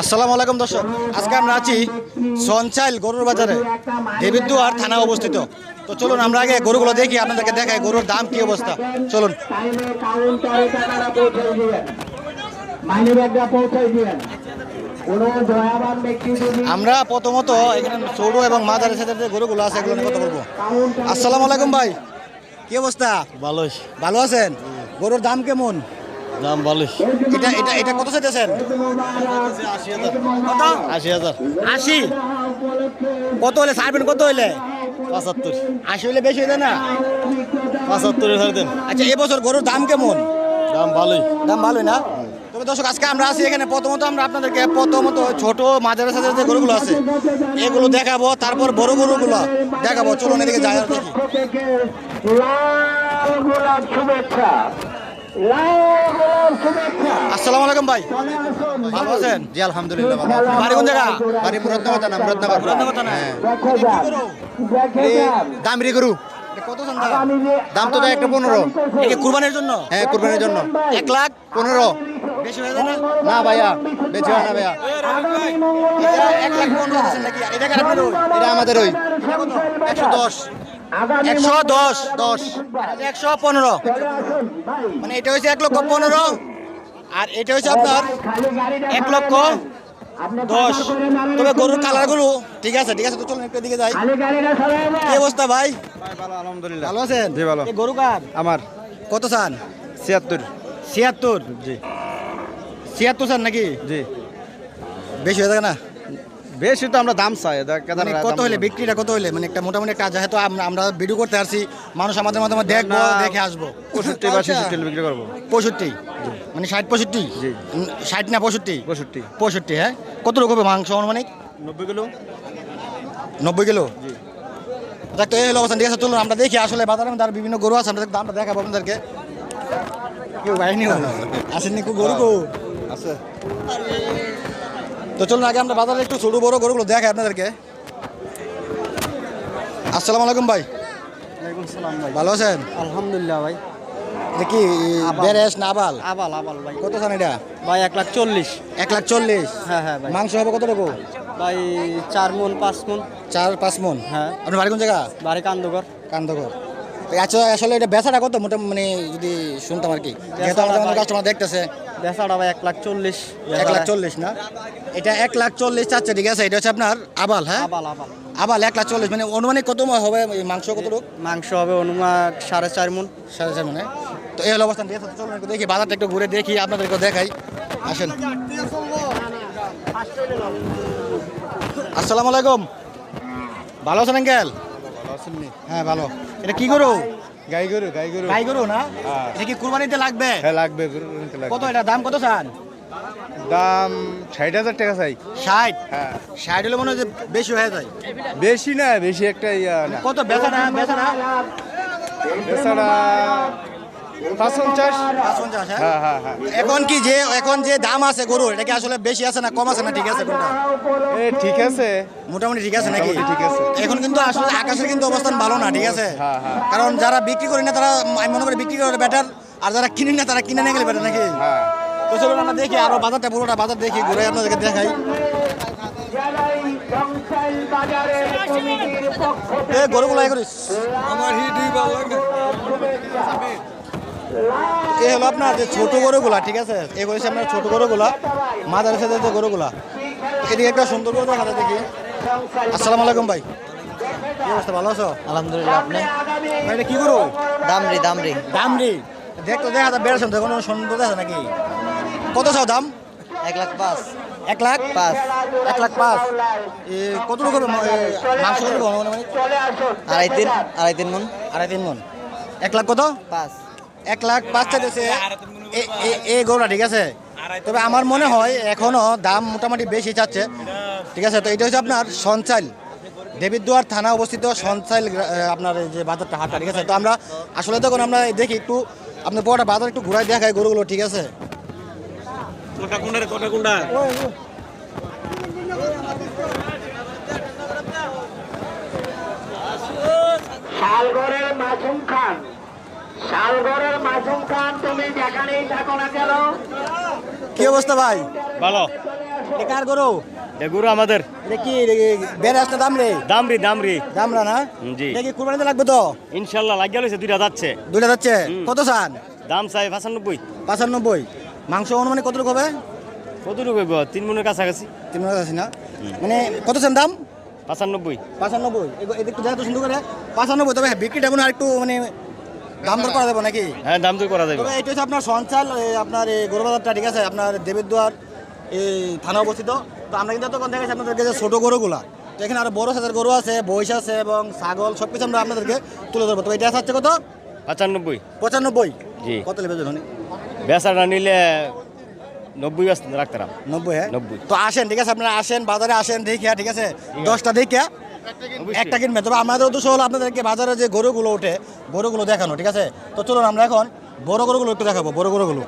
আসসালামু আলাইকুম দর্শক। আজকে আমরা আছি সঞ্চাইল গরুর বাজারে দেবিদ্দুয়ার থানা অবস্থিত। তো চলুন আমরা আগে গরুগুলো দেখি আপনাদেরকে দেখাই গরুর দাম কি অবস্থা। চলুন। আমরা প্রথমত এখানে সৌর এবং মাদারের সাথে যে গরুগুলো আছে এগুলো কথা বলব। আসসালামু আলাইকুম ভাই। কি অবস্থা? ভালোই। ভালো আছেন? গরুর দাম কেমন? দাম ভালোই এটা এটা এটা কত চাইতেছেন? কত? আশি হাজার। আশি? কত হলে ছাড়বেন কত হইলে? পঁচাত্তর। আশি হইলে বেশি হইলে না? পঁচাত্তরের ছাড় দেন। আচ্ছা এবছর গরুর দাম কেমন? দাম ভালোই দাম ভালোই না? তবে দর্শক আজকে আমরা আছি এখানে। প্রথমত আমরা আপনাদেরকে প্রথমত ছোট মাঝারের সাথে যে গরুগুলো আছে এগুলো দেখাবো তারপর বড় গরুগুলো দেখাবো। চলুন এদিকে যাই আর দেখি লাল গোলাপ শুভেচ্ছা। লাল আসসালামু আলাইকুম ভাই। ভালো আছেন? জি আলহামদুলিল্লাহ ভালো বাড়ি কোন জায়গা? বাড়ি মুরাদনগর থানা মুরাদনগর। মুরাদনগর থানা। হ্যাঁ। গরু? কত দাম? তো একটা পনেরো। কুরবানির জন্য? হ্যাঁ কোরবানির জন্য। এক লাখ? পনেরো। বেশি হয়ে যায় না? না ভাইয়া বেঁচে হয় না ভাইয়া। এক লাখ পনেরো নাকি? এটা? এটা আমাদের ওই। একশো দশ। একশো দশ। দশ। একশো পনেরো। মানে এটা হচ্ছে এক লক্ষ পনেরো। আর এটা হচ্ছে আপনার এক লক্ষ দশ। তবে গরুর কালার কালারগুলো ঠিক আছে ঠিক আছে তো চলুন একটু দিকে যাই। কি অবস্থা ভাই? ভালো আলহামদুলিল্লাহ। ভালো আছেন? জি, ভালো। গরু কার? আমার। কত চান? ছিয়াত্তর। ছিয়াত্তর? জি। ছিয়াত্তর চান নাকি? জি। বেশি হয়ে থাকে না? বেশি তো আমরা দাম চাই দেখ, মানে কত হলে বিক্রিটা কত হলে? মানে একটা মোটামুটি একটা যেহেতু আমরা আমরা ভিডিও করতে আসছি মানুষ আমাদের মাধ্যমে দেখব দেখে আসব। পঁয়ষট্টি বা ছেষট্টি হলে বিক্রি করব। পঁয়ষট্টি? মানে ষাট পঁয়ষট্টি? ষাট না পঁয়ষট্টি? পঁয়ষট্টি। পঁয়ষট্টি হ্যাঁ? কত রকম মাংস অনুমানিক নব্বই কিলো। নব্বই কিলো? দেখ তো এই হলো অবস্থান ঠিক আছে চলুন আমরা দেখি আসলে বাজারে আরও বিভিন্ন গরু আছে আমরা দামটা দেখাবো আপনাদেরকে। কেউ বাইনি আসেননি কেউ গরু কেউ আছে। তো চলুন আগে আমরা বাজারে একটু ছোট বড় গরুগুলো দেখাই আপনাদেরকে। আসসালামু আলাইকুম ভাই। ভালো আছেন? আলহামদুলিল্লাহ ভাই। এটা কি বেরেস না আবাল? আবাল আবাল ভাই। কত চান এটা? ভাই এক লাখ চল্লিশ। এক লাখ চল্লিশ? হ্যাঁ হ্যাঁ ভাই। মাংস হবে কত রকম ভাই চার মন পাঁচ মন। চার পাঁচ মন? হ্যাঁ। আপনার বাড়ি কোন জায়গা? বাড়ি কান্দগর কান্দঘর। তো আচ্ছা আসলে এটা বেচাটা কত? মোটামুটি মানে যদি শুনতাম আর কি। যেহেতু আমাদের আমাদের কাস্টমার দেখতেছে। বেচাটা ভাই এক লাখ চল্লিশ এক লাখ চল্লিশ না? এটা এক লাখ চল্লিশ চাচ্ছে ঠিক আছে? এটা হচ্ছে আপনার আবাল হ্যাঁ? আবাল আবাল। আবাল এক লাখ চল্লিশ মানে অনুমানিক কত হবে? মাংস কত রোগ মাংস হবে অনুমান সাড়ে চার মন সাড়ে চার মানে তো এই হলো অবস্থান দেখি বাজারটা একটু ঘুরে দেখি আপনাদেরকে দেখাই। আসেন। আসসালামু আলাইকুম। ভালো আছেন আঙ্কেল হ্যাঁ ভালো। এটা কি গরু? গাই গরু গাই গরু। গাই গরু না? হ্যাঁ। এটা কি কুরবানিতে লাগবে? হ্যাঁ লাগবে গরু কিনতে লাগবে। কত এটা? দাম কত চান? দাম ষাট হাজার টাকা চাই। ষাট? হ্যাঁ। ষাট হলে মনে হয় যে বেশি হয়ে যায়। বেশি না বেশি একটা ইয়া না। কত? বেচা না বেচা না? এছাড়া পাঁচ পঞ্চাশ? পঞ্চাশ হ্যাঁ? হ্যাঁ হ্যাঁ হ্যাঁ। এখন কি যে এখন যে দাম আছে গরুর এটা কি আসলে বেশি আছে না কম আছে না ঠিক আছে কোনটা? এ ঠিক আছে। মোটামুটি ঠিক আছে নাকি? ঠিক আছে। এখন কিন্তু আসলে আকাশের কিন্তু অবস্থান ভালো না ঠিক আছে? হ্যাঁ, হ্যাঁ। কারণ যারা বিক্রি করি না তারা আমি মনে করি বিক্রি করে বেটার আর যারা কিনি না তারা কিনে নিয়ে গেলে বেটার নাকি? তো চলুন আমরা দেখি আরও বাজারটা পুরোটা বাজার দেখি ঘুরে আপনাদেরকে দেখাই। গরুগুলো করিস আমার হি দুই ভালো লাগে এ হলো আপনার যে ছোট গরুগুলা ঠিক আছে? এ করেছে আপনার ছোট গরুগুলা মাদার সাথে যে গরুগুলা। এদিকে একটা সুন্দর গরু দেখা যায় দেখি। আসসালামু আলাইকুম ভাই। কি অবস্থা ভালো আছো? আলহামদুলিল্লাহ আপনি? ভাই এটা কি গরু? দামরি দামরি। দাম রে দেখতো দেখা যায় বেড়েছেন তো কোনো সুন্দর দেখা নাকি? কত চাও দাম? এক লাখ পাঁচ। এক লাখ? পাঁচ। এক লাখ পাঁচ। কত রকম মাংস কত মানে? আড়াই তিন আড়াই তিন মন আড়াই তিন মন এক লাখ কত? পাঁচ। এক লাখ পাঁচ চাইতেছে এ- এ- এই গরুটা ঠিক আছে? তবে আমার মনে হয় এখনও দাম মোটামুটি বেশি চাচ্ছে। ঠিক আছে তো এটা হচ্ছে আপনার সঞ্চাইল দেবিদ্দুয়ার থানা অবস্থিত সঞ্চাইল আপনার যে বাজারটা হাটটা ঠিক আছে? তো আমরা আসলে তখন আমরা দেখি একটু আপনার পুরোটা বাজার একটু ঘুরাই দেখাই গরুগুলো ঠিক আছে? শালগড়ের মাসুম খান। শালগড়ের মাসুম খান তুমি যেখানেই থাকো না কেন? কি অবস্থা ভাই? ভালো। কার গরু? গরু আমাদের। কি বেড়ে আসতে দাম রে? দামরি দামরি। দামরা না? জি। কি কুরবানিতে লাগবে তো? ইনশাল্লাহ লাগিয়ে লইছে দুইটা যাচ্ছে। দুইটা যাচ্ছে? কত চান? দাম চাই পঁচানব্বই। পঁচানব্বই। মাংস অনুমানিক কতটুকু হবে? কতটুকু হইব তিন মনের কাছাকাছি। তিন হাজার আছে না? মানে কত চান দাম? পঁচানব্বই। পঁচানব্বই। এদিকে একটু জায়গা তো সুন্দর করে। পঁচানব্বই তবে বিক্রিটা মনে হয় একটু মানে দাম দর করা যাবে নাকি? হ্যাঁ দাম তো করা যাবে। তবে এটা হচ্ছে আপনার সঞ্চাল আপনার এই গরুবাজারটা ঠিক আছে? আপনার দেবেদুয়ার এই থানা অবস্থিত। তো আমরা কিন্তু তখন দেখেছি আপনাদেরকে যে ছোটো গরুগুলা। তো এখানে আরও বড় সাইজের গরু আছে বইস আছে এবং ছাগল সব কিছু আমরা আপনাদেরকে তুলে ধরবো। তো এটা আছে কত? পঁচানব্বই। পঁচানব্বই? জি। কত নেবে ধনী বেচাটা নিলে নব্বই রাখতাম নব্বই হ্যাঁ? নব্বই। তো আসেন ঠিক আছে? আপনারা আসেন বাজারে আসেন দেখে ঠিক আছে? দশটা দেখে একটা কিনবে? তবে আমাদের উদ্দেশ্য হলো আপনাদেরকে বাজারে যে গরুগুলো ওঠে, গরুগুলো দেখানো, ঠিক আছে? তো চলুন আমরা এখন বড় গরুগুলো একটু দেখাবো, বড় গরুগুলো।